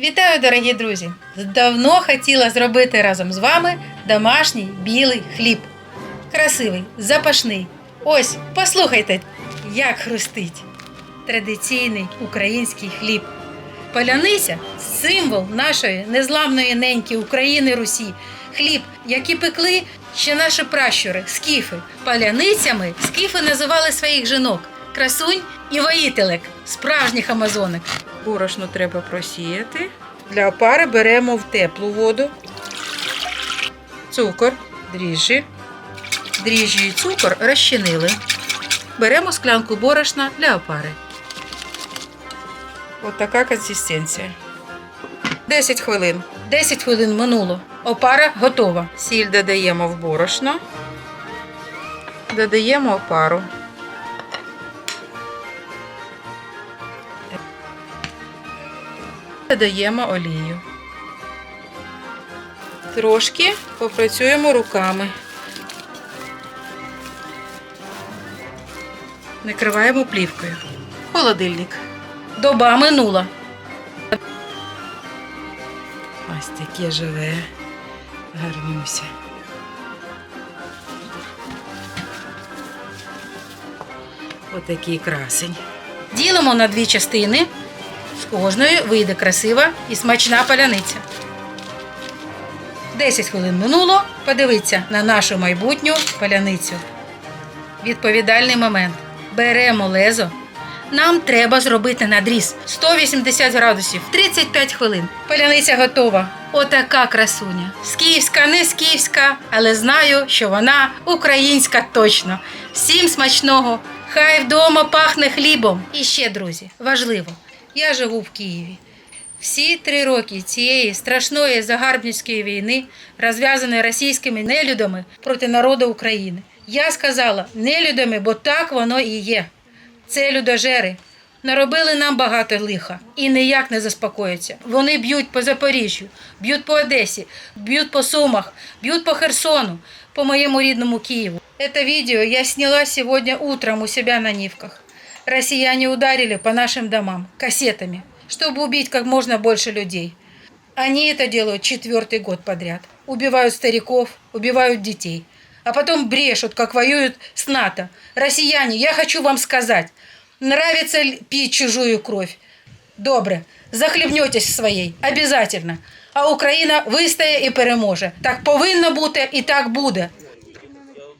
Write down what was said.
Вітаю, дорогі друзі! Давно хотіла зробити разом з вами домашній білий хліб. Красивий, запашний. Ось, послухайте, як хрустить. Традиційний український хліб. Паляниця символ нашої незламної неньки України Русі. Хліб, який пекли ще наші пращури, скіфи. Паляницями скіфи називали своїх жінок красунь і воїтелек, справжніх амазонок. Борошно треба просіяти. Для опари беремо в теплу воду, цукор, дріжджі. Дріжджі і цукор розчинили. Беремо склянку борошна для опари. Ось така консистенція. 10 хвилин. 10 хвилин минуло. Опара готова. Сіль додаємо в борошно. Додаємо опару. Додаємо олію. Трошки попрацюємо руками. Накриваємо плівкою. Холодильник. Доба минула. Ось таке живе. Гарнюся. Отакий красень. Ділимо на дві частини. З кожної вийде красива і смачна паляниця. 10 хвилин минуло. Подивіться на нашу майбутню паляницю. Відповідальний момент. Беремо лезо. Нам треба зробити надріз 180 градусів 35 хвилин. Паляниця готова. Отака красуня. Скіївська, не скіївська, але знаю, що вона українська точно. Всім смачного! Хай вдома пахне хлібом. І ще, друзі, важливо, я живу в Києві. Всі три роки цієї страшної загарбницької війни, розв'язаної російськими нелюдами проти народу України. Я сказала нелюдами, бо так воно і є. Це людожери. Наробили нам багато лиха і ніяк не заспокояться. Вони б'ють по Запоріжжю, б'ють по Одесі, б'ють по Сумах, б'ють по Херсону, по моєму рідному Киеву. Это видео я сняла сегодня утром у себя на Нивках. Россияне ударили по нашим домам кассетами, чтобы убить как можно больше людей. Они это делают четвертый год подряд. Убивают стариков, убивают детей. А потом брешут, как воюют с НАТО. Россияне, я хочу вам сказать, нравится ли пить чужую кровь? Добре, захлібнетесь своєю, обязательно. А Україна вистає і переможе. Так повинно бути і так буде.